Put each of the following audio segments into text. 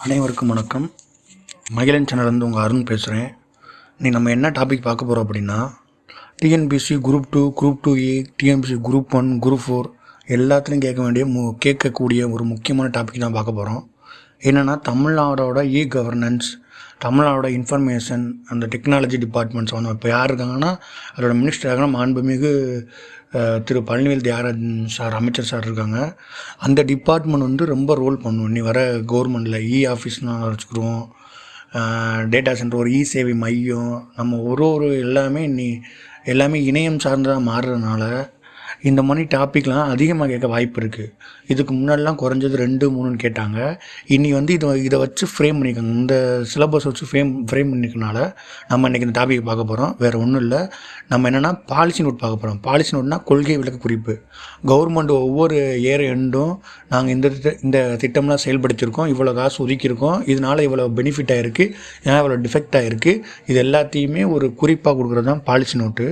அனைவருக்கும் வணக்கம். மகிழன் சேனல்லேருந்து உங்கள் அருண் பேசுகிறேன் இன்னைக்கு நம்ம என்ன டாபிக் பார்க்க போகிறோம் அப்படின்னா TNPSC group two group two A TNPSC group one group four எல்லாத்துலேயும் கேட்க வேண்டிய மு கேட்கக்கூடிய ஒரு முக்கியமான டாபிக் தான் பார்க்க போகிறோம் என்னென்னா தமிழ்நாடோட இ கவர்னன்ஸ் தமிழ்நாடோட இன்ஃபர்மேஷன் அந்த டெக்னாலஜி டிபார்ட்மெண்ட்ஸ் வந்து இப்போ யார் இருக்காங்கன்னா அதோட மினிஸ்டர் இருக்காங்கன்னா மாண்புமிகு திரு பழனிவேல் தியாகராஜன் சார் அமைச்சர் சார் இருக்காங்க. அந்த டிபார்ட்மெண்ட் வந்து ரொம்ப ரோல் பண்ணும். இன்னி வர கவர்மெண்ட்டில் இ e ஆஃபீஸ்னு வச்சுக்கிறோம் டேட்டா சென்டர் ஒரு இ சேவை மையம். நம்ம ஒரு ஒரு எல்லாமே இன்னி எல்லாமே இணையம் சார்ந்ததாக மாறுறதுனால இந்த மாதிரி டாப்பிக்லாம் அதிகமாக கேட்க வாய்ப்பு இருக்குது இதுக்கு முன்னாடிலாம் குறைஞ்சது ரெண்டு மூணுன்னு கேட்டாங்க. இனி வந்து இதை இதை வச்சு ஃப்ரேம் பண்ணிக்கோங்க. இந்த சிலபஸ் வச்சு ஃப்ரேம் ஃப்ரேம் பண்ணிக்கனால நம்ம இன்றைக்கி இந்த டாபிக் பார்க்க போகிறோம் வேறு ஒன்றும் இல்லை. நம்ம என்னென்னா பாலிசி நோட் பார்க்க போகிறோம் பாலிசி நோட்னா கொள்கை விளக்க குறிப்பு. கவர்மெண்ட் ஒவ்வொரு ஏற எண்டும் நாங்கள் இந்த இந்த திட்டம்லாம் செயல்படுத்தியிருக்கோம். இவ்வளோ காசு ஒதுக்கியிருக்கோம். இதனால் இவ்வளோ பெனிஃபிட் ஆகிருக்கு ஏன்னா இவ்வளோ டிஃபெக்ட் ஆகிருக்கு இது எல்லாத்தையுமே ஒரு குறிப்பாக கொடுக்குறது தான் பாலிசி நோட்டு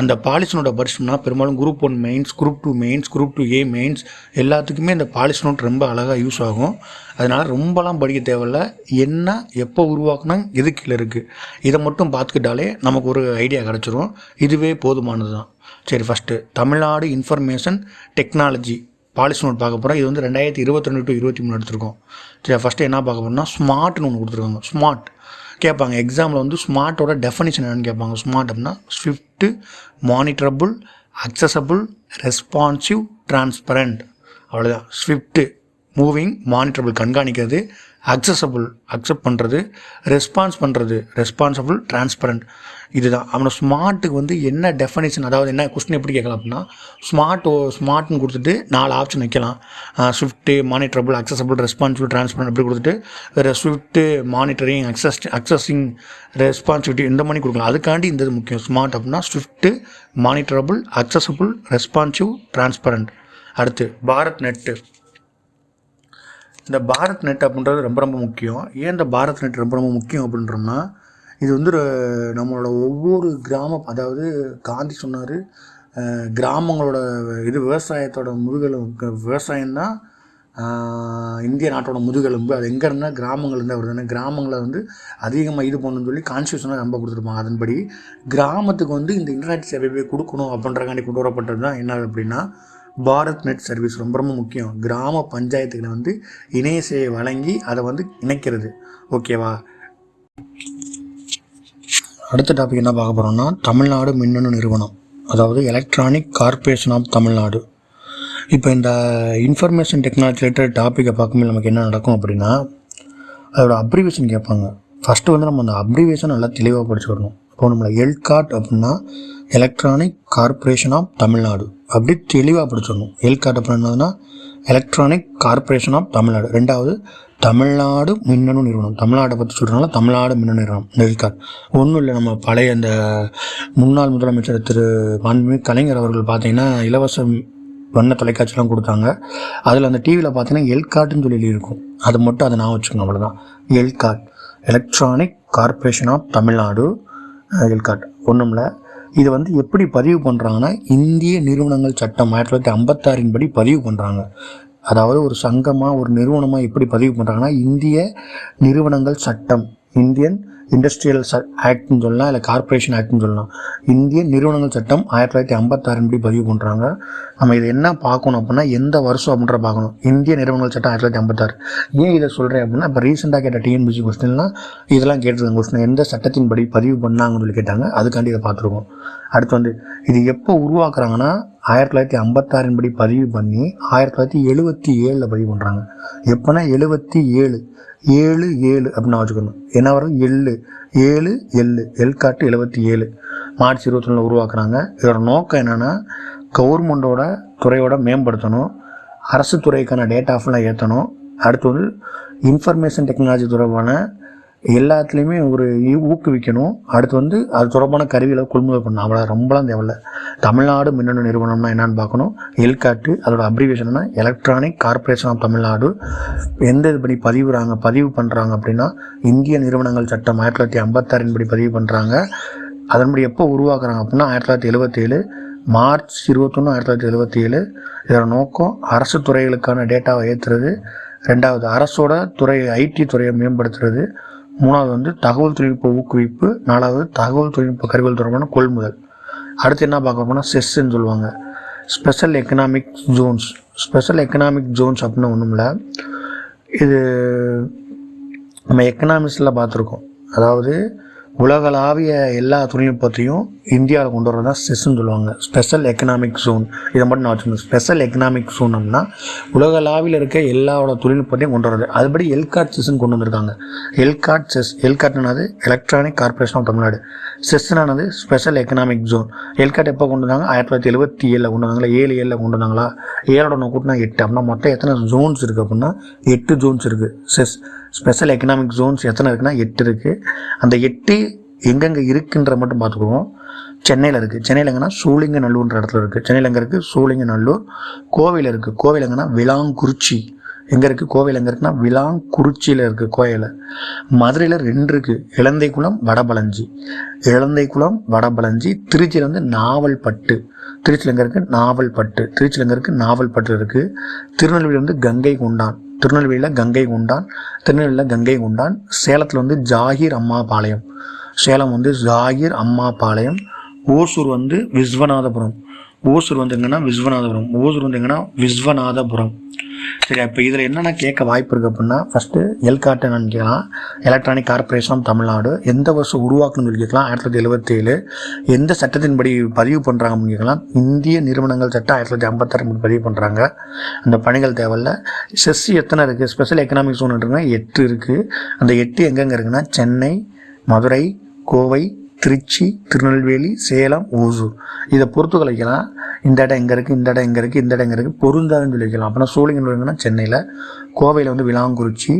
அந்த பாலிசி நோட்டை படிச்சோம்னா பெரும்பாலும் group one mains group two mains group two A mains எல்லாத்துக்குமே இந்த பாலிஷ் நோட் ரொம்ப அழகாக யூஸ் ஆகும். அதனால் ரொம்பலாம் படிக்க தேவையில்ல. என்ன எப்போ உருவாக்குனா எது கீழே இருக்குது இதை மட்டும் பார்த்துக்கிட்டாலே நமக்கு ஒரு ஐடியா கிடச்சிரும். இதுவே போதுமானது தான் சரி first Tamil Nadu information technology policy note பார்க்க போகிறோம் இது வந்து ரெண்டாயிரத்தி இருபத்தி ரெண்டு டு இருபத்தி மூணு எடுத்திருக்கோம். சரி ஃபஸ்ட்டு என்ன பார்க்க போகிறோம்னா ஸ்மார்ட்னு ஒன்று கொடுத்துருக்காங்க. ஸ்மார்ட் கேட்பாங்க. எக்ஸாமில் வந்து ஸ்மார்ட்டோட டெஃபனிஷன் என்னென்னு கேட்பாங்க. ஸ்மார்ட் அப்படின்னா swift monitorable accessible responsive transparent அவ்வளோதான் ஸ்விஃப்ட்டு மூவிங் மானிட்டரபிள் கண்காணிக்கிறது. அக்சசபிள் அக்செப்ட் பண்ணுறது ரெஸ்பான்ஸ் பண்ணுறது ரெஸ்பான்சபிள் டிரான்ஸ்பரண்ட் இதுதான். அவனை ஸ்மார்ட்டுக்கு வந்து என்ன டெஃபனேஷன் அதாவது என்ன கொஸ்டின் எப்படி கேட்கலாம் அப்படின்னா ஸ்மார்ட் ஸ்மார்ட்னு கொடுத்துட்டு நாலு ஆப்ஷன் வைக்கலாம். Swift monitorable accessible responsible transparent அப்படி கொடுத்துட்டு வேறு swift monitoring access accessing responsibility இந்த மாதிரி கொடுக்கலாம். அதுக்காண்டி இந்த இது முக்கியம். ஸ்மார்ட் அப்படின்னா swift monitorable accessible responsive transparent அடுத்து பாரத் நெட்டு. இந்த பாரத் நெட் அப்படின்றது ரொம்ப ரொம்ப முக்கியம். ஏன் இந்த பாரத் நெட் ரொம்ப ரொம்ப முக்கியம் அப்படின்றோம்னா இது வந்து நம்மளோட ஒவ்வொரு கிராமம் அதாவது காந்தி சொன்னார் கிராமங்களோட இது விவசாயத்தோட முதுகெலும்பு விவசாயம்தான் இந்திய நாட்டோட முதுகெலும்பு. அது எங்கே இருந்தால் கிராமங்கள் இருந்தால் வருது கிராமங்களை வந்து அதிகமாக இது பண்ணணும்னு சொல்லி கான்ஸ்டியூஷனாக ரொம்ப கொடுத்துருப்பாங்க. அதன்படி கிராமத்துக்கு வந்து இந்த இன்டர்நெட் சேவையை கொடுக்கணும் அப்படின்றக்காண்டி கொண்டு வரப்பட்டது தான் என்ன அப்படின்னா பாரத் நெட் சர்வீஸ் ரொம்ப ரொம்ப முக்கியம். கிராம பஞ்சாயத்துகளை வந்து இணைய சேவை வழங்கி அதை வந்து இணைக்கிறது. ஓகேவா? அடுத்த டாபிக் என்ன பார்க்க போகிறோம்னா தமிழ்நாடு மின்னணு நிறுவனம். அதாவது எலக்ட்ரானிக் கார்பரேஷன் ஆஃப் தமிழ்நாடு. இப்போ இந்த இன்ஃபர்மேஷன் டெக்னாலஜி ரிலேட்டட் டாப்பிக்கை பார்க்கும்போது நமக்கு என்ன நடக்கும் அப்படின்னா அதோட அப்ரிவேஷன் கேட்பாங்க. ஃபஸ்ட்டு வந்து நம்ம அந்த அப்ரிவேஷன் நல்லா தெளிவாக படிச்சுக்கணும். இப்போ நம்மளை எல்காட் அப்படின்னா எலக்ட்ரானிக் கார்பரேஷன் ஆஃப் தமிழ்நாடு. அப்படி தெளிவாக படிச்சிடணும். எல்காட் அப்புறம் என்னதுன்னா எலக்ட்ரானிக் கார்பரேஷன் ஆஃப் தமிழ்நாடு ரெண்டாவது தமிழ்நாடு மின்னணு நிறுவனம். தமிழ்நாட்டை பற்றி சொல்கிறனால தமிழ்நாடு மின்னணு நிறுவனம். எல்காட் ஒன்றும் இல்லை நம்ம பழைய அந்த முன்னாள் முதலமைச்சர் திரு மாண்புமிகு கலைஞர் அவர்கள் பார்த்தீங்கன்னா இலவச வண்ண தொலைக்காட்சிலாம் கொடுத்தாங்க. அதில் அந்த டிவியில் பார்த்தீங்கன்னா எல்காட்டுன்னு சொல்லி இருக்கும் அது மட்டும் அதை நான் வச்சுக்கணும் அவ்வளோதான் ELCOT electronic corporation of Tamil Nadu ELCOT ஒன்றும் இல்லை. இதை வந்து எப்படி பதிவு பண்ணுறாங்கன்னா இந்திய நிறுவனங்கள் சட்டம் ஆயிரத்தி தொள்ளாயிரத்தி ஐம்பத்தாறின் படி பதிவு பண்ணுறாங்க அதாவது ஒரு சங்கமாக ஒரு நிறுவனமாக எப்படி பதிவு பண்ணுறாங்கன்னா இந்திய நிறுவனங்கள் சட்டம் இந்தியன் இண்டஸ்ட்ரியல் ச ஆக்ட்னு சொல்லலாம் இல்லை கார்ப்பரேஷன் ஆக்ட்னு சொல்லலாம். இந்திய நிறுவனங்கள் சட்டம் ஆயிரத்தி தொள்ளாயிரத்தி ஐம்பத்தாறுபடி பதிவு பண்ணுறாங்க நம்ம இதை என்ன பார்க்கணும் அப்படின்னா எந்த வருஷம் அப்படின்ற பார்க்கணும். இந்திய நிறுவனங்கள் சட்டம் ஆயிரத்தி தொள்ளாயிரத்தி ஐம்பத்தாறு. ஏன் இதை சொல்கிறேன் அப்படின்னா இப்போ ரீசெண்டாக கேட்ட டிஎன்பிசி கொஸ்டின்லாம் இதெல்லாம் கேட்டிருக்காங்க. கொஸ்டின் எந்த சட்டத்தின்படி பதிவு பண்ணாங்கன்னு சொல்லி கேட்டாங்க. அதுக்காண்டி இதை பார்த்துருக்கோம். அடுத்து வந்து இது எப்போ உருவாக்குறாங்கன்னா ஆயிரத்தி தொள்ளாயிரத்தி ஐம்பத்தாறின் படி பதிவு பண்ணி ஆயிரத்தி தொள்ளாயிரத்தி எழுபத்தி ஏழில் பதிவு பண்ணுறாங்க எப்போனா எழுபத்தி ஏழு ஏழு ஏழு அப்படின்னு வச்சுக்கணும். என்ன வரும்? எள்ளு. ஏழு எள்ளு. எல்காட்டு எழுபத்தி ஏழு. மார்ச் இருபத்தொன்னில் உருவாக்குறாங்க. இதோட நோக்கம் என்னென்னா கவர்மெண்டோட துறையோட மேம்படுத்தணும். அரசு துறைக்கான டேட்டாஃபெல்லாம் ஏற்றணும் அடுத்து வந்து இன்ஃபர்மேஷன் டெக்னாலஜி தொடர்பான எல்லாத்துலேயுமே ஒரு ஊக்குவிக்கணும். அடுத்து வந்து அது தொடர்பான கருவிகளை கொள்முதல் பண்ணணும். அவ்வளோ ரொம்பலாம் தேவையில்ல. தமிழ்நாடு மின்னணு நிறுவனம்னா என்னென்னு பார்க்கணும். எல்காட்டு அதோட அப்ரிவேஷன்னா எலக்ட்ரானிக் கார்ப்பரேஷன் ஆஃப் தமிழ்நாடு. எந்த இது படி பதிவுறாங்க பதிவு பண்ணுறாங்க அப்படின்னா இந்திய நிறுவனங்கள் சட்டம் ஆயிரத்தி தொள்ளாயிரத்தி ஐம்பத்தாறின் படி பதிவு பண்ணுறாங்க அதன்படி எப்போ உருவாக்குறாங்க அப்படின்னா ஆயிரத்தி தொள்ளாயிரத்தி எழுபத்தேழு மார்ச் இருபத்தொன்று ஆயிரத்தி தொள்ளாயிரத்தி எழுபத்தி ஏழு இதோட நோக்கம் அரசு துறைகளுக்கான டேட்டாவை ஏற்றுறது ரெண்டாவது அரசோட துறை ஐடி துறையை மேம்படுத்துறது. மூணாவது வந்து தகவல் தொழில்நுட்ப ஊக்குவிப்பு நாலாவது தகவல் தொழில்நுட்ப கருவிகள் தொடர்பான கொள்முதல். அடுத்து என்ன பார்க்க போனால் செஸ்ன்னு சொல்லுவாங்க. Special economic zones special economic zones அப்படின்னு ஒன்றும் இல்லை. இது நம்ம எக்கனாமிக்ஸில் பார்த்துருக்கோம். அதாவது உலகளாவிய எல்லா தொழில்நுட்பத்தையும் இந்தியாவில் கொண்டு வரது தான் செஸ்ன்னு சொல்லுவாங்க. ஸ்பெஷல் எக்கனாமிக் ஜோன் இதை மட்டும் நான் வச்சுக்கணும் ஸ்பெஷல் எக்கனாமிக் ஜோனம்னா உலகளாவியில் இருக்க எல்லாவோட தொழில்நுட்பத்தையும் கொண்டு வரது அதுபடி எல்காட் செஸ்ன்னு கொண்டு வந்திருக்காங்க. எல்காட் செஸ் எல்காட்னாது எலக்ட்ரானிக் கார்பரேஷன் ஆஃப் தமிழ்நாடு செஸ்னானது ஸ்பெஷல் எக்கனாமிக் ஜோன் எல்காட் எப்போ கொண்டு வந்தாங்க? ஆயிரத்தி தொள்ளாயிரத்தி எழுபத்தி ஏழில் கொண்டு வந்தாங்களா? ஏழு ஏழில் கொண்டு வந்தாங்களா? ஏழோட கூட்டினா எட்டு. அப்படின்னா மொத்தம் எத்தனை ஜோன்ஸ் இருக்குது அப்படின்னா எட்டு ஜோன்ஸ் இருக்குது செஸ் ஸ்பெஷல் எக்கனாமிக் ஜோன்ஸ் எத்தனை இருக்குன்னா எட்டு இருக்குது அந்த எட்டு எங்கெங்கே இருக்குன்ற மட்டும் பார்த்துக்குவோம். சென்னையில் இருக்குது சென்னையில் எங்கன்னா சூளிங்கநல்லூர்ன்ற இடத்துல இருக்குது சென்னையில் எங்கே இருக்குது சூளிங்கநல்லூர் கோவையில் இருக்குது கோவையில் எங்கன்னா விளாங்குறிச்சி. எங்கே இருக்குது கோவையில் எங்கே இருக்குன்னா விளாங்குறிச்சியில் இருக்குது கோவையில் மதுரையில் ரெண்டு இருக்குது இளந்தைக்குளம் வடபழஞ்சி. இளந்தைக்குளம் வடபழஞ்சி. திருச்சியில் வந்து நாவல்பட்டு. திருச்சியில் எங்கே இருக்குது நாவல்பட்டு. திருச்சியில் எங்கே இருக்குது நாவல்பட்டு இருக்குது திருநெல்வேலி வந்து கங்கை கொண்டான். திருநெல்வேலியில் கங்கை கொண்டான் திருநெல்வேலியில் கங்கை கொண்டான் சேலத்தில் வந்து ஜாகிர் அம்மா பாளையம். சேலம் வந்து ஜாகிர் அம்மா பாளையம். ஓசூர் வந்து விஸ்வநாதபுரம். ஓசூர் வந்துங்கன்னா விஸ்வநாதபுரம். ஓசூர் வந்து எங்கன்னா விஸ்வநாதபுரம். சரி இப்போ இதில் என்னென்ன கேட்க வாய்ப்பு இருக்குது அப்படின்னா ஃபஸ்ட்டு எல்காட்டன் கேட்கலாம். எலக்ட்ரானிக் கார்பரேஷன் ஆஃப் தமிழ்நாடு எந்த வருஷம் உருவாக்கணும்னு சொல்லி கேட்கலாம். ஆயிரத்தி தொள்ளாயிரத்தி எழுபத்தேழு எந்த சட்டத்தின்படி பதிவு பண்ணுறாங்க அப்படின்னு கேட்கலாம். இந்திய நிறுவனங்கள் சட்டம் ஆயிரத்தி தொள்ளாயிரத்தி ஐம்பத்தாறு பதிவு பண்ணுறாங்க அந்த பணிகள் தேவையில்ல. செஸ் எத்தனை இருக்குது ஸ்பெஷல் எக்கனாமிக் சோன் இருக்குன்னா எட்டு இருக்குது அந்த எட்டு எங்கெங்கே இருக்குன்னா சென்னை மதுரை கோவை திருச்சி திருநெல்வேலி சேலம் ஓசூர். இதை பொறுத்து கழிக்கலாம். இந்த இடம் எங்கே இருக்குது இந்த இடம் எங்கே இருக்குது இந்த இடம் எங்கே இருக்குது பொருந்தாதுன்னு சொல்லிக்கலாம் அப்படின்னா சூளிங்கன்னு சென்னையில் கோவையில் வந்து விளாங்குறிச்சி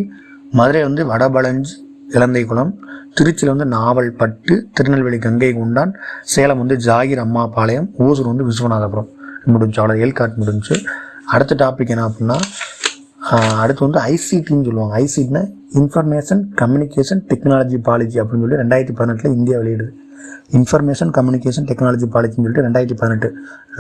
மதுரையில் வந்து வடபழஞ்சி இலந்தைக்குளம் திருச்சியில் வந்து நாவல்பட்டு திருநெல்வேலி கங்கை குண்டான் சேலம் வந்து ஜாகிர் அம்மாபாளையம் ஓசூர் வந்து விஸ்வநாதபுரம். முடிஞ்சு அவ்வளோ ஏல்காட் முடிஞ்சு. அடுத்த டாபிக் என்ன அப்படின்னா அடுத்து வந்து ஐசிடின்னு சொல்லுவாங்க. ஐசிடினா இன்ஃபர்மேஷன் கம்யூனிகேஷன் டெக்னாலஜி பாலிசி அப்படின்னு சொல்லி ரெண்டாயிரத்தி பதினெட்டில் இந்தியா வெளியிடுது. இன்ஃபர்மேஷன் கம்யூனிகேஷன் டெக்னாலஜி பாலிசின்னு சொல்லிட்டு ரெண்டாயிரத்தி பதினெட்டு.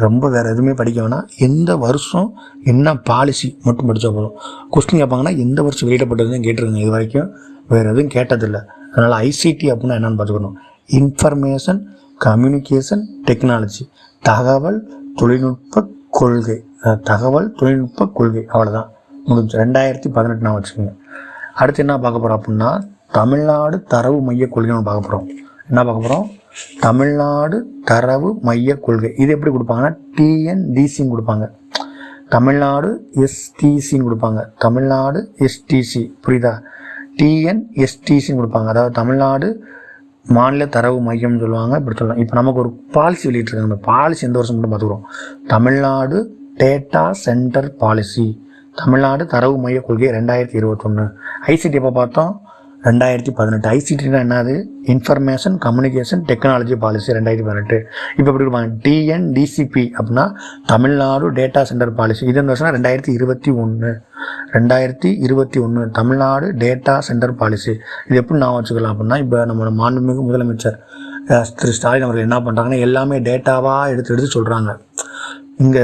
ரொம்ப வேறு எதுவுமே படிக்க வேணாம். எந்த வருஷம் என்ன பாலிசி மட்டும் படித்தா போதும். கொஸ்டின் கேட்பாங்கன்னா எந்த வருஷம் வெளியிடப்பட்டதுன்னு கேட்டிருக்காங்க இது வரைக்கும். வேறு எதுவும் கேட்டதில்லை. அதனால் ஐசிடி அப்படின்னா என்னென்னு பார்த்துக்கணும். இன்ஃபர்மேஷன் கம்யூனிகேஷன் டெக்னாலஜி தகவல் தொழில்நுட்ப கொள்கை. தகவல் தொழில்நுட்ப கொள்கை. அவ்வளோதான் முடிஞ்சு. ரெண்டாயிரத்தி பதினெட்டு நான் வச்சுக்கோங்க. அடுத்து என்ன பார்க்க போகிறோம் அப்படின்னா தமிழ்நாடு தரவு மைய கொள்கைன்னு பார்க்க போகிறோம் என்ன பார்க்க போகிறோம் தமிழ்நாடு தரவு மைய கொள்கை. இது எப்படி கொடுப்பாங்கன்னா டிஎன்டிசின்னு கொடுப்பாங்க. தமிழ்நாடு எஸ்டிசின்னு கொடுப்பாங்க. தமிழ்நாடு எஸ்டிசி புரியுதா? டிஎன்எஸ்டிசின்னு கொடுப்பாங்க. அதாவது தமிழ்நாடு மாநில தரவு மையம்னு சொல்லுவாங்க. இப்படி சொல்லலாம். இப்போ நமக்கு ஒரு பாலிசி வெளியிட்டிருக்காங்க. அந்த பாலிசி எந்த வருஷம் மட்டும் பார்த்துக்குறோம். Tamil Nadu data centre policy Tamil Nadu தரவு மைய கொள்கை ரெண்டாயிரத்தி இருபத்தொன்று ஐசிடி எப்போ பார்த்தோம்? ரெண்டாயிரத்தி பதினெட்டு. ஐசிடினா என்னது? இன்ஃபர்மேஷன் கம்யூனிகேஷன் டெக்னாலஜி பாலிசி ரெண்டாயிரத்தி பதினெட்டு. இப்போ எப்படி இருப்பாங்க? டிஎன்டிசிபி அப்படின்னா தமிழ்நாடு டேட்டா சென்டர் பாலிசி இது என்ன வருஷம் ரெண்டாயிரத்தி இருபத்தி ஒன்று ரெண்டாயிரத்தி இருபத்தி ஒன்று தமிழ்நாடு டேட்டா சென்டர் பாலிசி இது எப்படி நான் வச்சுக்கலாம் அப்படின்னா இப்போ நம்ம மாண்புமிகு முதலமைச்சர் திரு ஸ்டாலின் அவர்கள் என்ன பண்ணுறாங்கன்னா எல்லாமே டேட்டாவாக எடுத்து எடுத்து சொல்கிறாங்க இங்கே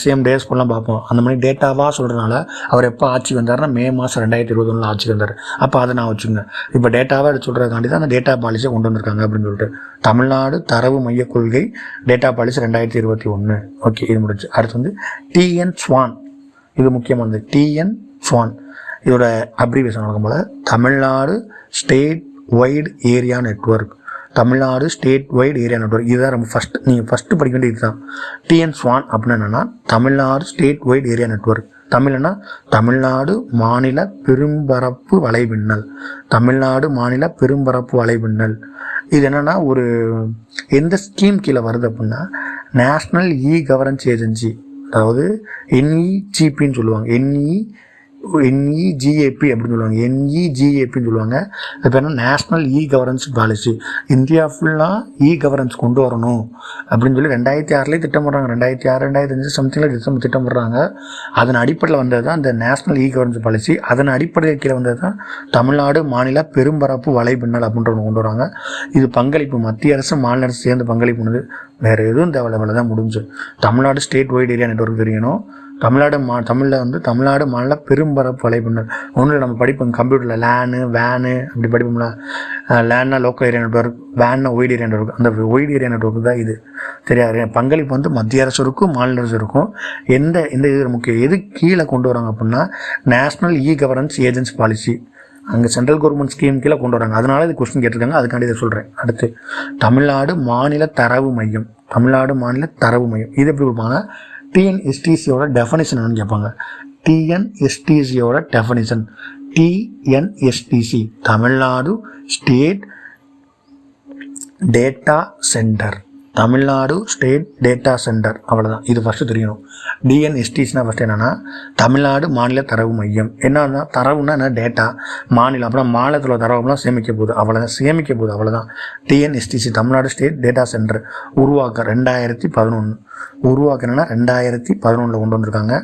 சிஎம் டேஸ் போலாம் பார்ப்போம். அந்த மாதிரி டேட்டாவாக சொல்கிறனால அவர் எப்போ ஆட்சி வந்தார்னா மே மாதம் ரெண்டாயிரத்தி இருபத்தொன்னில் ஆட்சிக்கு வந்தார். அப்போ அதை நான் வச்சுங்க இப்போ டேட்டாவாக எடுத்து சொல்கிறதுக்காண்டி தான் அந்த டேட்டா பாலிசியை கொண்டு வந்திருக்காங்க அப்படின்னு சொல்லிட்டு. தமிழ்நாடு தரவு மைய கொள்கை டேட்டா பாலிசி ரெண்டாயிரத்தி இருபத்தி ஒன்று ஓகே இது முடிச்சு அடுத்து வந்து டிஎன் ஸ்வான் இது முக்கியமானது. டிஎன் ஸ்வான் இதோட அப்ரிவேஷன் வழக்கம் போல் Tamil Nadu state wide area network Tamil Nadu state wide area network இதுதான் ரொம்ப ஃபஸ்ட் நீங்கள் ஃபஸ்ட்டு படிக்க வேண்டியது இதுதான். டிஎன் ஸ்வான் அப்படின்னு என்னென்னா Tamil Nadu state wide area network தமிழ்னா Tamil Nadu மாநில பெரும்பரப்பு வலைபின்னல் தமிழ்நாடு மாநில பெரும்பரப்பு வலைபின்னல் இது என்னென்னா ஒரு எந்த ஸ்கீம் கீழே வருது அப்படின்னா நேஷ்னல் இ கவர்னன்ஸ் ஏஜென்சி அதாவது என்இஜிபின்னு சொல்லுவாங்க. என்இ என்இஜிஏபி அப்படின்னு சொல்லுவாங்க. என்இஜிஏபின்னு சொல்லுவாங்க. அது பேர் என்ன? National e governance policy India ஃபுல்லாக இ கவர்னன்ஸ் கொண்டு வரணும் அப்படின்னு சொல்லி ரெண்டாயிரத்தி ஆறுலேயே திட்டம் போடுறாங்க ரெண்டாயிரத்தி ஆறு ரெண்டாயிரத்தி அஞ்சு சம்திங்கில் திட்டம் திட்டம் போடுறாங்க அதன் அடிப்படையில் வந்தது தான் இந்த நேஷ்னல் இ கவர்னன்ஸ் பாலிசி அதன் அடிப்படையில் கீழே வந்தது தான் தமிழ்நாடு மாநில பெரும்பரப்பு வலைப்பின்னல் அப்படின்ற ஒன்று கொண்டு வராங்க. இது பங்களிப்பு. மத்திய அரசு மாநில அரசு சேர்ந்து பங்களிப்பு பண்ணுது. வேறு எதுவும் தேவையில்லை தான் முடிஞ்சு. Tamil Nadu state wide area network தெரியணும் தமிழ்நாடு மா தமிழில் வந்து தமிழ்நாடு மாநில பெரும்பரப்பு வலைப்பின்னல் ஒன்றில் நம்ம படிப்போம் கம்ப்யூட்டரில் லேனு வேனு அப்படி படிப்போம்ல. லேன்னா லோக்கல் ஏரியா நெட்ஒர்க் வேன்னா ஒய்டு ஏரியா நெட்ஒர்க் அந்த ஒய்டு ஏரியா நெட்ஒர்க் தான் இது. தெரியாது பங்களிப்பு வந்து மத்திய அரசு இருக்கும் மாநில அரசு இருக்கும். எந்த எந்த இது முக்கியம்? எது கீழே கொண்டு வராங்க அப்படின்னா national e governance agency policy அங்கே சென்ட்ரல் கவர்மெண்ட் ஸ்கீம் கீழே கொண்டு வராங்க. அதனால இது கொஸ்டின் கேட்டிருக்காங்க. அதுக்காண்டி இதை சொல்கிறேன் அடுத்து தமிழ்நாடு மாநில தரவு மையம். தமிழ்நாடு மாநில தரவு மையம். இது எப்படி கொடுப்பாங்க டிஎன்எஸ்டிசியோட டெஃபனிஷன் என்னன்னு கேட்பாங்க. டிஎன்எஸ்டிசியோட definition TNSDC Tamil Nadu state data centre Tamil Nadu state data centre அவ்வளோதான் இது ஃபஸ்ட்டு தெரியணும். டிஎன்எஸ்டிஸ்னால் ஃபஸ்ட்டு என்னென்னா தமிழ்நாடு மாநில தரவு மையம். என்னன்னா தரவுனா என்ன? டேட்டா மாநிலம். அப்புறம் மாநிலத்தில் தரவுலாம் சேமிக்க போகுது. அவ்வளோதான் சேமிக்க போகுது. அவ்வளோதான் TNSDC Tamil Nadu state data centre உருவாக்க ரெண்டாயிரத்தி பதினொன்று உருவாக்கினா ரெண்டாயிரத்தி பதினொன்றில் கொண்டு வந்திருக்காங்க.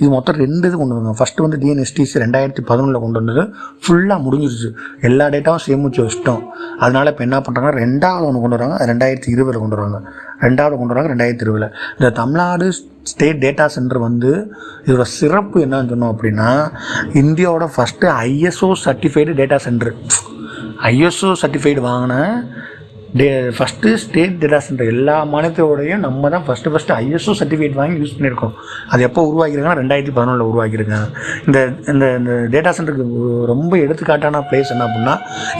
இது மொத்தம் ரெண்டு இது கொண்டு வந்தாங்க ஃபஸ்ட்டு வந்து டிஎன்எஸ்டிசி ரெண்டாயிரத்தி பதினொன்றில் கொண்டு வந்தது. ஃபுல்லாக முடிஞ்சிருச்சு. எல்லா டேட்டாவும் சேமிச்சு வச்சிட்டோம். அதனால் இப்போ என்ன பண்ணுறாங்கன்னா ரெண்டாவது ஒன்று கொண்டு வராங்க. ரெண்டாயிரத்தி இருபதில் கொண்டு வராங்க. ரெண்டாவது கொண்டு வராங்க ரெண்டாயிரத்தி இருபதில். இந்த தமிழ்நாடு ஸ்டேட் டேட்டா சென்டர் வந்து இதோட சிறப்பு என்னன்னு சொன்னோம் அப்படின்னா இந்தியாவோட first ISO certified data centre ISO certified வாங்கின the first state data centre எல்லா மாநிலத்தோடையும் நம்ம தான் ஃபஸ்ட்டு ஃபஸ்ட்டு ஐஎஸ்ஓ சர்டிஃபிகேட் வாங்கி யூஸ் பண்ணியிருக்கோம். அது எப்போ உருவாக்கியிருக்காங்கன்னா ரெண்டாயிரத்தி பதினொன்றில் உருவாக்கியிருக்காங்க இந்த இந்த இந்த டேட்டா சென்டருக்கு ரொம்ப எடுத்துக்காட்டான பிளேஸ் என்ன அப்படின்னா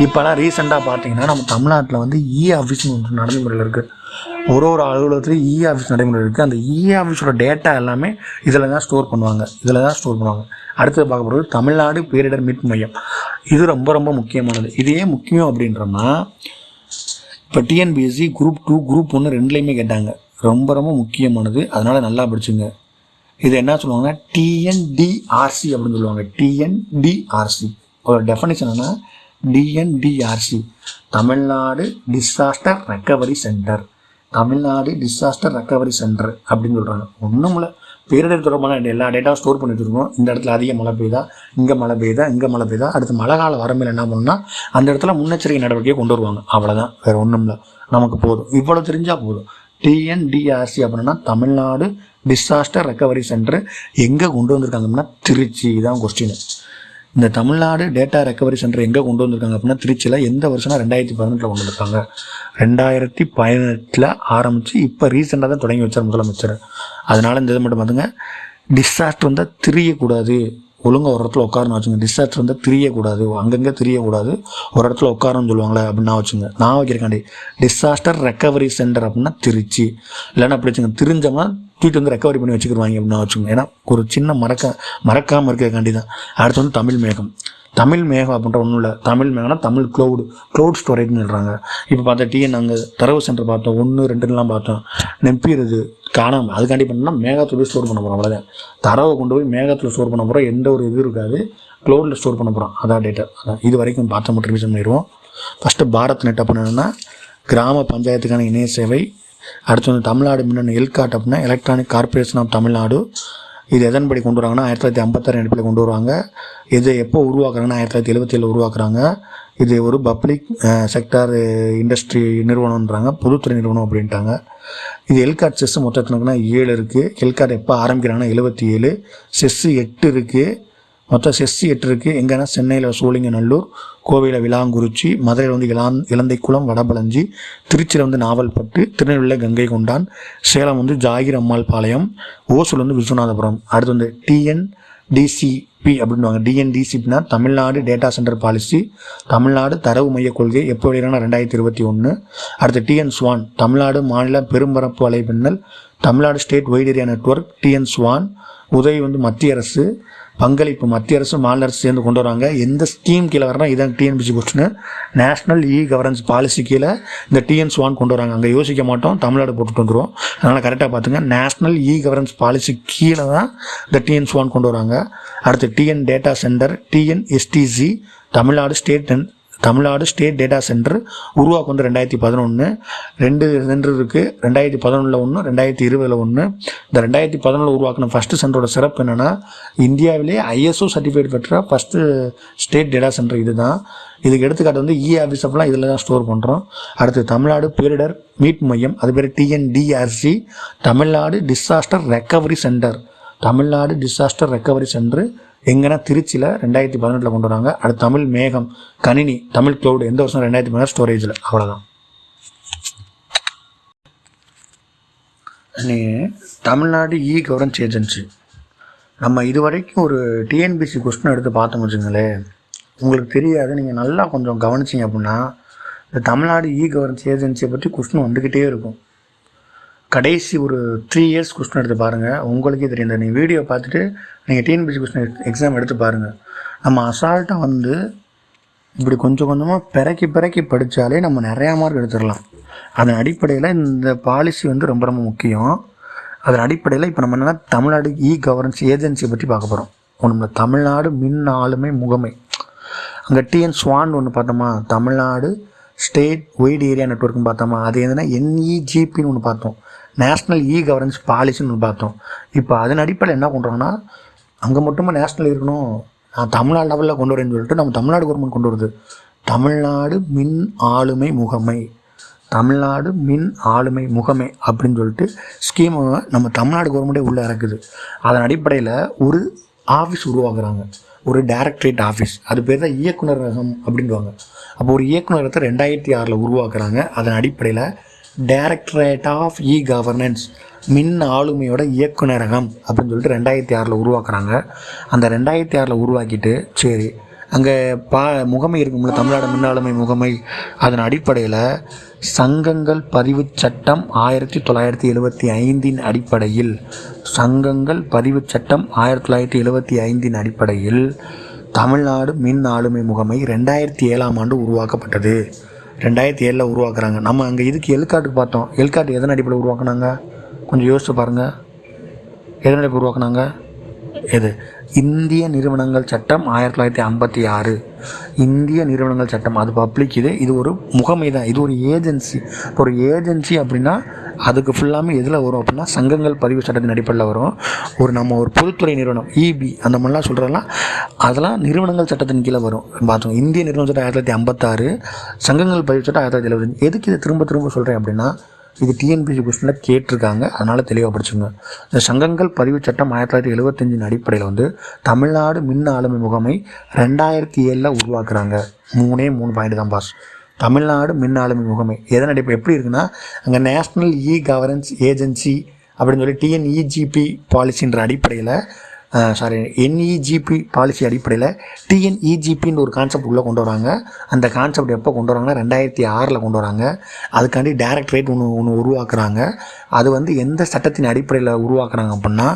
இப்போலாம் ரீசெண்டாக பார்த்தீங்கன்னா நம்ம தமிழ்நாட்டில் வந்து e இ ஆஃபீஸ்னு ஒன்று நடைமுறையில் இருக்குது ஒரு ஒரு அலுவலகத்துலையும் இ e ஆஃபீஸ் நடைமுறை இருக்குது அந்த இ ஆஃபீஸோட டேட்டா எல்லாமே இதில் தான் ஸ்டோர் பண்ணுவாங்க. இதில் தான் ஸ்டோர் பண்ணுவாங்க. அடுத்தது பார்க்க போகிறது தமிழ்நாடு பேரிடர் மீட்பு மையம். இது ரொம்ப ரொம்ப முக்கியமானது. இது ஏன் முக்கியம் அப்படின்றோம்னா இப்போ டிஎன்பிஎஸ்சி குரூப் டூ குரூப் ஒன்று ரெண்டுலேயுமே கேட்டாங்க. ரொம்ப ரொம்ப முக்கியமானது. அதனால் நல்லா படிச்சுங்க. இது என்ன சொல்லுவாங்கன்னா டிஎன்டிஆர்சி அப்படின்னு சொல்லுவாங்க. டிஎன்டிஆர்சி ஒரு டெஃபனிஷன் என்ன TNDRC Tamil Nadu disaster recovery centre Tamil Nadu disaster recovery centre அப்படின்னு சொல்கிறாங்க ஒன்றும் இல்லை. பேரிடர் தொடர்பான எல்லா டேட்டாவும் ஸ்டோர் பண்ணிட்டு இருக்கோம். இந்த இடத்துல அதிக மழை பெய்யுதா இங்கே மழை பெய்யுதா இங்கே மழை பெய்யுதா அடுத்து மழை காலம் வரம்பில் என்ன பண்ணணும்னா அந்த இடத்துல முன்னெச்சரிக்கை நடவடிக்கையை கொண்டு வருவாங்க. அவ்வளோதான் வேறு ஒன்றும் இல்லை. நமக்கு போதும். இவ்வளோ தெரிஞ்சால் போதும். டிஎன்டிஆர்சி அப்படின்னா தமிழ்நாடு டிசாஸ்டர் ரெக்கவரி சென்டர் எங்கே கொண்டு வந்திருக்காங்க அப்படின்னா திருச்சி தான் கொஸ்டின் இந்த தமிழ்நாடு டேட்டா ரெக்கவரி சென்டர் எங்கே கொண்டு வந்திருக்காங்க அப்படின்னா திருச்சியில் எந்த வருஷம்னா ரெண்டாயிரத்தி பதினெட்டில் கொண்டு வந்திருக்காங்க. ரெண்டாயிரத்தி பதினெட்டில் ஆரம்பித்து இப்போ ரீசெண்டாக தான் தொடங்கி வச்சார் முதலமைச்சர். அதனால் இந்த இது மட்டும் பார்த்துங்க டிசாஸ்டர் வந்தால் திரியக்கூடாது. ஒழுங்காக ஒரு இடத்துல உட்காரணும் வச்சுங்க. டிசாஸ்டர் வந்தால் திரியக்கூடாது. அங்கங்கே திரியக்கூடாது. ஒரு இடத்துல உட்காரணும்னு சொல்லுவாங்களே அப்படின்னா வச்சுங்க. நான் வைக்கிறக்காண்டி டிசாஸ்டர் ரெக்கவரி சென்டர் அப்படின்னா திருச்சி. இல்லைன்னா அப்படி வச்சுங்க. திரிஞ்சோம்னா தூக்கிட்டு வந்து ரெக்கவரி பண்ணி வச்சுக்கிடுவாங்க அப்படின்னு வச்சுக்கோங்க. ஏன்னா ஒரு சின்ன மறக்க மறக்காமல் இருக்கிறக்காண்டி தான் அடுத்து வந்து தமிழ் மேகம். தமிழ் மேகம் அப்படின்ற ஒன்றும் இல்லை. தமிழ் மேகம்னா தமிழ் க்ளவுடு க்ளவுட் ஸ்டோரேஜ்னு சொல்கிறாங்க இப்போ பார்த்தா டிஎன் நாங்கள் தரவு சென்டர் பார்த்தோம். ஒன்று ரெண்டுலாம் பார்த்தோம். நெப்பிடுது காணாமல் அதுக்காண்டி பண்ணால் மேகத்தில் போய் ஸ்டோர் பண்ண போகிறோம் அவ்வளோதான் தரவை கொண்டு போய் மேகத்தில் ஸ்டோர் பண்ண போகிறோம் எந்த ஒரு இது இருக்காது. க்ளவுடில் ஸ்டோர் பண்ண போகிறோம் அதான் டேட்டா அதான். இது வரைக்கும் பார்த்த மட்டும் ரிவிஷன் பண்ணிடுவோம். ஃபஸ்ட்டு பாரத் நெட் அப்படின்னா கிராம பஞ்சாயத்துக்கான இணைய சேவை அடுத்து வந்து தமிழ்நாடு மின்னணு எல்காட் அப்படின்னா எலக்ட்ரானிக் கார்பரேஷன் ஆஃப் தமிழ்நாடு. இது எதன்படி கொண்டு வராங்கன்னா ஆயிரத்தி தொள்ளாயிரத்தி ஐம்பத்தாறு அடிப்படையில் கொண்டு வருவாங்க. இது எப்போ உருவாக்குறாங்கன்னா ஆயிரத்தி தொள்ளாயிரத்தி எழுபத்தேழு உருவாக்குறாங்க. இது ஒரு பப்ளிக் செக்டார் இண்டஸ்ட்ரி நிறுவனம்ன்றாங்க. பொதுத்துறை நிறுவனம் அப்படின்ட்டாங்க. இது எல்காட் செஸ் மொத்தத்துக்குனா ஏழு இருக்குது எல்காட் எப்போ ஆரம்பிக்கிறாங்கன்னா எழுபத்தி ஏழு. செஸ்ஸு எட்டு இருக்குது மொத்தம் செஸ் எட்டு இருக்குது எங்கன்னா சென்னையில் சோழிங்கநல்லூர் கோவையில் விளாங்குறிச்சி மதுரையில் வந்து இளாந் இலந்தைக்குளம் வடபழஞ்சி திருச்சியில் வந்து நாவல்பட்டு திருநெல்வேலியில் கங்கை கொண்டான் சேலம் வந்து ஜாகிர் அம்மாள் பாளையம் ஓசூர் வந்து விஸ்வநாதபுரம் அடுத்து வந்து டிஎன் டிசிபி அப்படின்வாங்க டிஎன்டிசிபினா Tamil Nadu data centre policy Tamil Nadu தரவு மைய கொள்கை எப்போ வெளியான ரெண்டாயிரத்தி இருபத்தி ஒன்று அடுத்து டிஎன் ஸ்வான் தமிழ்நாடு மாநில பெரும்பரப்பு வலைப்பின்னல் Tamil Nadu state wide area network TN Swan உதவி வந்து மத்திய அரசு பங்களிப்பு மத்திய அரசு மாநில அரசு சேர்ந்து கொண்டு வராங்க. எந்த ஸ்கீம் கீழே வரனா இதான் TNPSC question national e governance policy கீழே இந்த டிஎன்ஸ் ஒன் கொண்டு வராங்க. அங்கே யோசிக்க மாட்டோம். தமிழ்நாடு போட்டுட்டு வந்துடுவோம் அதனால் கரெக்டாக பார்த்துங்க நேஷனல் இ கவர்னன்ஸ் பாலிசி கீழே தான் இந்த டிஎன்ஸ் ஒன் கொண்டு வராங்க. அடுத்து TN data centre TN SDC Tamil Nadu state Tamil Nadu state data centre உருவாக்கு வந்து ரெண்டாயிரத்தி பதினொன்று ரெண்டு சென்டர் இருக்குது ரெண்டாயிரத்தி பதினொன்றில் ஒன்று ரெண்டாயிரத்தி இருபதில் ஒன்று இந்த ரெண்டாயிரத்தி பதினொன்றில் உருவாக்கின ஃபஸ்ட்டு சென்டரோட சிறப்பு என்னென்னா இந்தியாவிலே ஐஎஸ்ஓ சர்டிஃபிகேட் பெற்ற ஃபஸ்ட்டு ஸ்டேட் டேட்டா சென்டர் இது தான் இதுக்கு எடுத்துக்காட்டு வந்து e இ ஆஃபீஸ் அப்பெல்லாம் இதில் தான் ஸ்டோர் பண்ணுறோம் அடுத்து தமிழ்நாடு பேரிடர் மீட்பு மையம் அது பேர் TNDRC Tamil Nadu disaster recovery centre Tamil Nadu disaster recovery centre எங்கன்னா திருச்சியில் ரெண்டாயிரத்தி பதினெட்டில் கொண்டு வராங்க. அடுத்து தமிழ் மேகம் கணினி தமிழ் க்ளவுட் எந்த வருஷம் ரெண்டாயிரத்தி பதினாறு ஸ்டோரேஜில் அவ்வளோதான் நீ தமிழ்நாடு இ கவர்னன்ஸ் ஏஜென்சி நம்ம இது வரைக்கும் ஒரு டிஎன்பிசி கொஸ்டின் எடுத்து பார்த்தோம் வச்சுங்களேன் உங்களுக்கு தெரியாது நீங்கள் நல்லா கொஞ்சம் கவனிச்சிங்க அப்படின்னா இந்த தமிழ்நாடு இ கவர்னன்ஸ் ஏஜென்சியை பற்றி கொஸ்டின் வந்துக்கிட்டே இருக்கும். கடைசி ஒரு த்ரீ இயர்ஸ் கொஸ்டின் எடுத்து பாருங்கள் உங்களுக்கே தெரியும். இந்த நீங்கள் வீடியோ பார்த்துட்டு நீங்கள் டிஎன்பிசி கொஸ்டின் எக்ஸாம் எடுத்து பாருங்கள் நம்ம அசால்ட்டாக வந்து இப்படி கொஞ்சம் கொஞ்சமாக பிறக்கி பிறக்கி படித்தாலே நம்ம நிறையா மார்க் எடுத்துடலாம். அதன் அடிப்படையில் இந்த பாலிசி வந்து ரொம்ப ரொம்ப முக்கியம். அதன் அடிப்படையில் இப்போ நம்ம என்னென்னா தமிழ்நாடு இ கவர்னன்ஸ் ஏஜென்சியை பற்றி பார்க்க போகிறோம் ஒன்று தமிழ்நாடு மின் ஆளுமை முகமை. அங்கே டிஎன் ஸ்வான் ஒன்று பார்த்தோமா? தமிழ்நாடு ஸ்டேட் ஒய்டு ஏரியா நெட்ஒர்க்னு பார்த்தோமா? அது எதுனா என்இஜிபின்னு ஒன்று பார்த்தோம். நேஷ்னல் இ கவர்னன்ஸ் பாலிசின்னு பார்த்தோம். இப்போ அதன் அடிப்படையில் என்ன பண்ணுறாங்கன்னா அங்கே மட்டுமே நேஷ்னல் இருக்கணும். நான் தமிழ்நாடு லெவலில் கொண்டு வரேன்னு சொல்லிட்டு நம்ம தமிழ்நாடு கவர்மெண்ட் கொண்டு வருது. தமிழ்நாடு மின் ஆளுமை முகமை. தமிழ்நாடு மின் ஆளுமை முகமை அப்படின்னு சொல்லிட்டு ஸ்கீமை நம்ம தமிழ்நாடு கவர்மெண்ட்டே உள்ளே இறக்குது. அதன் அடிப்படையில் ஒரு ஆஃபீஸ் உருவாக்குறாங்க. ஒரு டைரக்டரேட் ஆஃபீஸ் அது பேர் தான் இயக்குநரகம் அப்படின்வாங்க அப்போ ஒரு இயக்குநரகத்தை ரெண்டாயிரத்தி ஆறில் உருவாக்குறாங்க. அதன் அடிப்படையில் டைரக்டரேட் ஆஃப் இ கவர்னன்ஸ் மின் ஆளுமையோட இயக்குநரகம் அப்படின்னு சொல்லிட்டு ரெண்டாயிரத்தி ஆறில் உருவாக்குறாங்க. அந்த ரெண்டாயிரத்தி ஆறில் உருவாக்கிட்டு சரி அங்கே பா முகமை இருக்கும்ல தமிழ்நாடு மின் ஆளுமை முகமை அதன் அடிப்படையில் சங்கங்கள் பதிவுச் சட்டம் ஆயிரத்தி தொள்ளாயிரத்தி எழுபத்தி ஐந்தின் அடிப்படையில் சங்கங்கள் பதிவுச் சட்டம் ஆயிரத்தி தொள்ளாயிரத்தி எழுபத்தி ஐந்தின் அடிப்படையில் தமிழ்நாடு மின் ஆளுமை முகமை ரெண்டாயிரத்தி ஏழாம் ஆண்டு உருவாக்கப்பட்டது. ரெண்டாயிரத்தி ஏழில் உருவாக்குறாங்க. நம்ம அங்கே இதுக்கு எல்காட்டுக்கு பார்த்தோம். எல்காட்டு எதன் அடிப்படையில் உருவாக்குனாங்க? கொஞ்சம் யோசிச்சு பாருங்கள் எதன் அடிப்படையில் உருவாக்குனாங்க? எது? இந்திய நிறுவனங்கள் சட்டம் ஆயிரத்தி தொள்ளாயிரத்தி ஐம்பத்தி ஆறு. இந்திய நிறுவனங்கள் சட்டம் அது பப்ளிக் இது. இது ஒரு முகமை தான். இது ஒரு ஏஜென்சி ஒரு ஏஜென்சி அப்படின்னா அதுக்கு ஃபுல்லாமே எதில் வரும் அப்படின்னா சங்கங்கள் பதிவு சட்டத்தின் அடிப்படையில் வரும். ஒரு நம்ம ஒரு பொதுத்துறை நிறுவனம் இபி அந்த மாதிரிலாம் சொல்கிறதெல்லாம் அதெல்லாம் நிறுவனங்கள் சட்டத்தின் கீழே வரும். பார்த்தோம் இந்திய நிறுவன சட்டம் ஆயிரத்தி தொள்ளாயிரத்தி ஐம்பத்தாறு சங்கங்கள் பதிவு சட்டம் ஆயிரத்தி தொள்ளாயிரத்தி எழுபத்தஞ்சு எதுக்கு இதை திரும்ப திரும்ப சொல்கிறேன் அப்படின்னா இது டிஎன்பிசி கொஸ்டினில் கேட்டிருக்காங்க. அதனால் தெளிவாக படிச்சுங்க இந்த சங்கங்கள் பதிவு சட்டம் ஆயிரத்தி தொள்ளாயிரத்தி எழுபத்தஞ்சின் அடிப்படையில் வந்து தமிழ்நாடு மின் ஆளுமை முகமை ரெண்டாயிரத்தி ஏழில் உருவாக்குறாங்க. மூணே மூணு பாயிண்ட் தான் பாஸ் தமிழ்நாடு மின் ஆளுமை முகமை. எதன் அடிப்படை எப்படி இருக்குன்னா அங்கே நேஷ்னல் இ கவர்னன்ஸ் ஏஜென்சி அப்படின்னு சொல்லி டிஎன்இஜிபி பாலிசின்ற அடிப்படையில் சாரி என்இஜிபி பாலிசி அடிப்படையில் டிஎன்இஜிபின்னு ஒரு கான்செப்ட் உள்ளே கொண்டு வராங்க. அந்த கான்செப்ட் எப்போ கொண்டு வராங்கன்னா ரெண்டாயிரத்தி ஆறில் கொண்டு வராங்க. அதுக்காண்டி டைரக்டரேட் ஒன்று ஒன்று உருவாக்குறாங்க. அது வந்து எந்த சட்டத்தின் அடிப்படையில் உருவாக்குறாங்க அப்படின்னா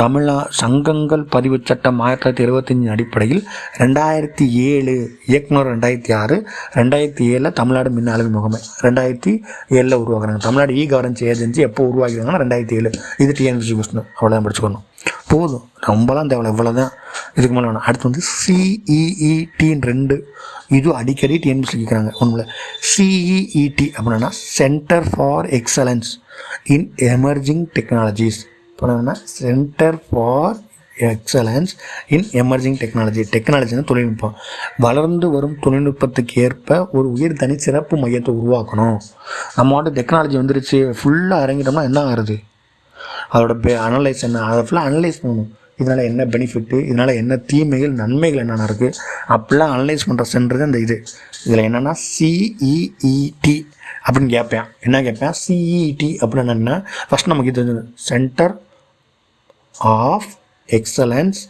தமிழா சங்கங்கள் பதிவு சட்டம் ஆயிரத்தி தொள்ளாயிரத்தி எழுபத்தஞ்சின் அடிப்படையில் ரெண்டாயிரத்தி ஏழு இயக்குனர் ரெண்டாயிரத்தி ஆறு ரெண்டாயிரத்தி ஏழில் தமிழ்நாடு மின் அளவு முகமை. ரெண்டாயிரத்தி ஏழில் உருவாக்குறாங்க. தமிழ்நாடு இ கவர்னன்ஸ் ஏஜென்சி எப்போ உருவாக்கிறாங்கன்னா ரெண்டாயிரத்தி ஏழு. இது டிஎன்பிசி கொஸ்டின் அவ்வளோதான் படிச்சுக்கணும். போதும். ரொம்பலாம் தேவை இவ்வளோ தான் இதுக்கு மேலே வேணும். அடுத்து வந்து சிஇஇடின்னு ரெண்டு. இது அடிக்கடி டிஎன்பிசி கேட்குறாங்க ஒன்றும் சிஇஇடி அப்படின்னா centre for excellence in emerging technologies இப்போ centre for excellence in emerging technology டெக்னாலஜினா தொழில்நுட்பம். வளர்ந்து வரும் தொழில்நுட்பத்துக்கு ஏற்ப ஒரு உயிர் தனி சிறப்பு மையத்தை உருவாக்கணும். நம்மளோட டெக்னாலஜி வந்துருச்சு ஃபுல்லாக இறங்கிட்டோம்னா என்ன ஆகுறது? அதோட பெ அனலைஸ் என்ன? அதை ஃபுல்லாக அனலைஸ் பண்ணணும். இதனால் என்ன பெனிஃபிட்டு இதனால் என்ன தீமைகள் நன்மைகள் என்னென்ன இருக்குது அப்படிலாம் அனலைஸ் பண்ணுற சென்றது அந்த இது. இதில் என்னென்னா சிஇஇடி அப்படின்னு கேட்பேன் என்ன கேட்பேன் சிஇடி அப்படின்னு என்ன ஃபஸ்ட் நமக்கு இது centre of excellence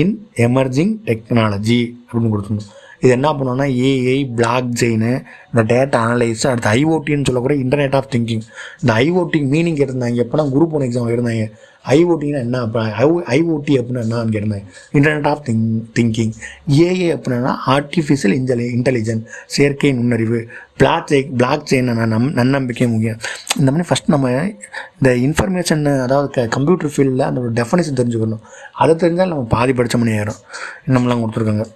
in emerging technology அப்படின்னு கொடுத்துருந்தோம் இது என்ன பண்ணுவோம்னா ஏஐ பிளாக் செயின் இந்த டேட்டா அனலைஸ் அடுத்து ஐஓடின்னு சொல்லக்கூட இன்டர்நெட் ஆஃப் திங்கிங் இந்த ஐஓடி மீனிங் கேட்டிருந்தாங்க. எப்போனா குரூப் ஒன் எக்ஸாம் இருந்தாங்க ஐஓடினா என்ன? ஐ ஐஓடி அப்படின்னா என்னன்னு கேட்டிருந்தாங்க. Internet of thing thinking AI அப்படின்னா ஆர்டிஃபிஷியல் இன்டெலி இன்டெலிஜென்ஸ் செயற்கை நுண்ணறிவு. பிளாக் செயின் பிளாக் செயின் நம் நன்னம்பிக்கை முக்கியம். இந்த மாதிரி ஃபஸ்ட் நம்ம இந்த இன்ஃபர்மேஷன் அதாவது க கம்ப்யூட்டர் ஃபீல்டில் அந்த ஒரு டெஃபனேஷன் தெரிஞ்சுக்கணும். அதை தெரிஞ்சால் நம்ம பாதி படித்த மணி ஆயிரும். இன்னமெல்லாம் கொடுத்துருக்காங்க.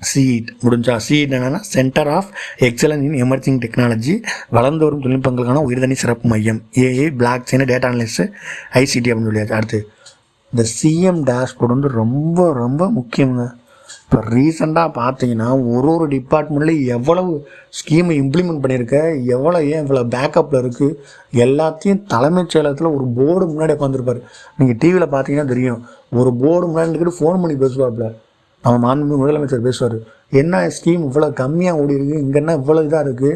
சிஇட் முடிஞ்சா சிஇட் என்னென்னா centre of excellence in emerging technology வளர்ந்து வரும் தொழில்நுட்பங்களுக்கான உயர்தனி சிறப்பு மையம் AI blockchain data analyst ICT அப்படின்னு சொல்லியாச்சு. அடுத்து இந்த சிஎம் டேஷ்போர்டு வந்து ரொம்ப ரொம்ப முக்கியங்க இப்போ ரீசெண்டாக பார்த்தீங்கன்னா ஒரு ஒரு டிபார்ட்மெண்ட்லேயும் எவ்வளவு ஸ்கீமை இம்ப்ளிமெண்ட் பண்ணியிருக்க எவ்வளோ ஏன் இவ்வளோ பேக்கப்பில் இருக்குது எல்லாத்தையும் தலைமைச் செயலகத்தில் ஒரு போர்டு முன்னாடி உட்காந்துருப்பார் நீங்கள் டிவியில் பார்த்தீங்கன்னா தெரியும். ஒரு போர்டு முன்னாடி ஃபோன் பண்ணி பேசுவாப்பில். நம்ம மாண்பு முதலமைச்சர் பேசுவார். என்ன ஸ்கீம் இவ்வளோ கம்மியாக ஓடி இருக்குது இங்கே என்ன இவ்வளோ இதாக இருக்குது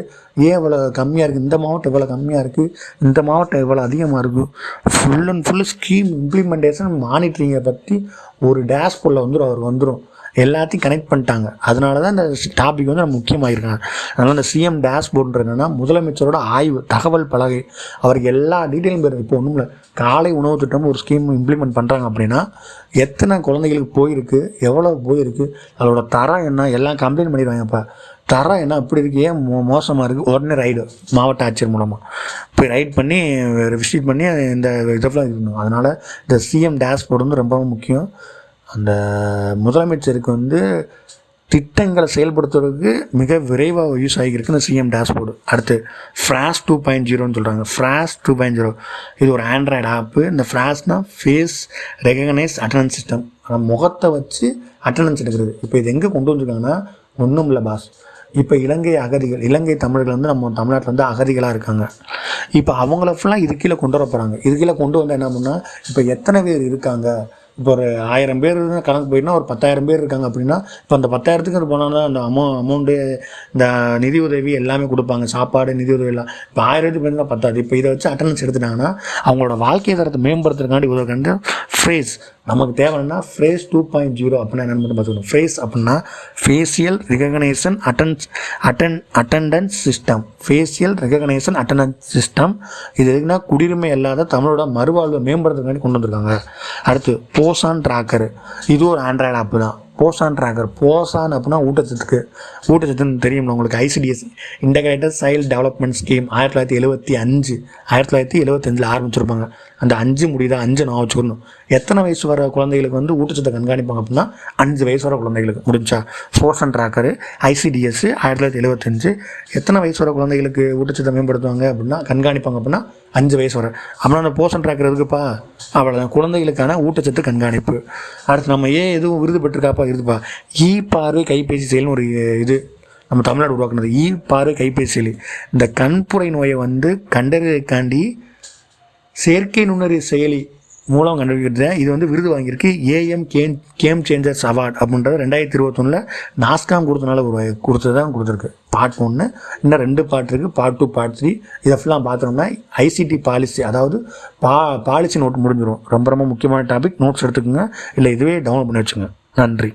ஏன் இவ்வளோ கம்மியாக இருக்குது இந்த மாவட்டம் இவ்வளோ கம்மியாக இருக்குது இந்த மாவட்டம் இவ்வளோ அதிகமாக இருக்குது full and full scheme implementation மானிட்டரிங்கை பற்றி ஒரு டேஷ்போர்டில் வந்துடும் அவர் வந்துடும் எல்லாத்தையும் கனெக்ட் பண்ணிட்டாங்க. அதனால தான் இந்த டாபிக் வந்து நம்ம முக்கியமாயிருக்காங்க. அதனால் இந்த சிஎம் டேஷ்போர்டுன்றது என்னென்னா முதலமைச்சரோட ஆய்வு தகவல் பலகை. அவருக்கு எல்லா டீட்டெயிலும் பேர் இப்போ ஒன்றும் இல்லை. காலை உணவு திட்டம் ஒரு ஸ்கீம் இம்ப்ளிமெண்ட் பண்ணுறாங்க அப்படின்னா எத்தனை குழந்தைகளுக்கு போயிருக்கு எவ்வளோ போயிருக்கு அதோட தரம் என்ன எல்லாம் கம்ப்ளைண்ட் பண்ணிடுவாங்கப்பா தரம் என்ன அப்படி இருக்கு ஏன் மோ மோசமாக இருக்குது உடனே ரைடு மாவட்ட ஆட்சியர் மூலமாக போய் ரைட் பண்ணி விசிட் பண்ணி இந்த இதெல்லாம் இருக்கணும் அதனால் இந்த சிஎம் டேஷ்போர்டு வந்து ரொம்ப முக்கியம். அந்த முதலமைச்சருக்கு வந்து திட்டங்களை செயல்படுத்துறதுக்கு மிக விரைவாக யூஸ் ஆகியிருக்கு இந்த சிஎம் டேஷ்போர்டு அடுத்து ஃப்ராஸ் டூ பாயிண்ட் ஜீரோன்னு சொல்கிறாங்க ஃப்ராஸ் டூ பாயிண்ட் ஜீரோ இது ஒரு ஆண்ட்ராய்டு ஆப்பு இந்த ஃப்ராஸ்னால் ஃபேஸ் ரெகனைஸ் அட்டண்டன்ஸ் சிஸ்டம் ஆனால் முகத்தை வச்சு அட்டண்டன்ஸ் எடுக்கிறது. இப்போ இது எங்கே கொண்டு வந்திருக்காங்கன்னா ஒன்றும் இல்லை பாஸ் இப்போ இலங்கை அகதிகள் இலங்கை தமிழர்கள் வந்து நம்ம தமிழ்நாட்டில் வந்து அகதிகளாக இருக்காங்க. இப்போ அவங்கள ஃபுல்லாக இது கீழே கொண்டு வர போகிறாங்க இது கீழே கொண்டு வந்தால் என்ன பண்ணால் இப்போ எத்தனை பேர் இருக்காங்க? இப்போ ஒரு ஆயிரம் பேர் கணக்கு போயிட்டுனா ஒரு பத்தாயிரம் பேர் இருக்காங்க அப்படின்னா இப்போ அந்த பத்தாயிரத்துக்கு அது போனால் அந்த அமௌ அமௌண்ட்டு இந்த நிதி உதவி எல்லாமே கொடுப்பாங்க. சாப்பாடு நிதி உதவி எல்லாம். இப்போ ஆயிரத்துக்கு பேர் தான் பத்தாது. இப்போ இதை வச்சு அட்டண்டன்ஸ் எடுத்துட்டாங்கன்னா அவங்களோட வாழ்க்கை தரத்தை மேம்படுத்துறதுக்காண்டி உதவுறது ஃப்ரேஸ் நமக்கு தேவைன்னா ஃப்ரேஸ் டூ பாயிண்ட் ஜீரோ அப்படின்னா என்னென்னு மட்டும் பார்த்துக்கணும். ஃப்ரேஸ் அப்படின்னா facial recognition attendance atten attendance system facial recognition attendance system இது எதுக்குன்னா குடியுரிமை இல்லாத தமிழோட மறுவாழ்வை மேம்படுத்துறதுக்காண்டி கொண்டு வந்திருக்காங்க. அடுத்து போசான் ட்ராக்கர் இது ஒரு ஆண்ட்ராய்டு ஆப்பு தான். போசான் போசான் அப்படின்னா ஊட்டச்சத்துக்கு. ஊட்டச்சத்துன்னு தெரியும்ல உங்களுக்கு ICDS integrated child development scheme ஆயிரத்தி தொள்ளாயிரத்தி எழுபத்தி அஞ்சு. ஆயிரத்தி தொள்ளாயிரத்தி எழுபத்தஞ்சில் ஆரம்பிச்சிருப்பாங்க. அந்த அஞ்சு முடியுதா அஞ்சு நான் வச்சுக்கணும். எத்தனை வயசு வர குழந்தைகளுக்கு வந்து ஊட்டச்சத்தை கண்காணிப்பாங்க அப்படின்னா அஞ்சு வயசு வர குழந்தைகளுக்கு. முடிஞ்சா போர்சன் ட்ராக்கரு ஐசிடிஎஸ் ஆயிரத்தி தொள்ளாயிரத்தி எழுபத்தஞ்சு எத்தனை வயசு வர குழந்தைகளுக்கு ஊட்டச்சத்தை மேம்படுத்துவாங்க அப்படின்னா கண்காணிப்பாங்க அப்படின்னா அஞ்சு வயசு வர. அப்புறம் அந்த போஷன் ட்ராக்கர் இருக்குப்பா அவ்வளோதான் குழந்தைகளுக்கான ஊட்டச்சத்து கண்காணிப்பு. அடுத்து நம்ம ஏன் எதுவும் விருது பெற்றிருக்காப்பா இருக்குப்பா ஈ பாரு கைபேசி செயல்னு ஒரு இது நம்ம தமிழ்நாடு உருவாக்குனது. ஈ பாரு கைபேசி செயலி. இந்த கண்புரை நோயை வந்து கண்டறியக்காண்டி செயற்கை நுண்ணறிவு செயலி மூலம் கண்டுபிடிக்கிறது இது வந்து விருது வாங்கியிருக்கு. AM game game changers award அப்படின்றது ரெண்டாயிரத்தி இருபத்தொன்னில் நாஸ்காம் கொடுத்தனால ஒரு கொடுத்தது தான் கொடுத்துருக்கு. பார்ட் ஒன்று இன்னும் ரெண்டு பார்ட் இருக்குது பார்ட் டூ பார்ட் த்ரீ இதை ஃபுல்லாக பார்த்தோம்னா ஐசிடி பாலிசி அதாவது பா பாலிசி நோட் முடிஞ்சிடும் ரொம்ப ரொம்ப முக்கியமான டாபிக் நோட்ஸ் எடுத்துக்கோங்க. இல்லை இதுவே டவுன்லோட் பண்ணி வச்சுங்க நன்றி.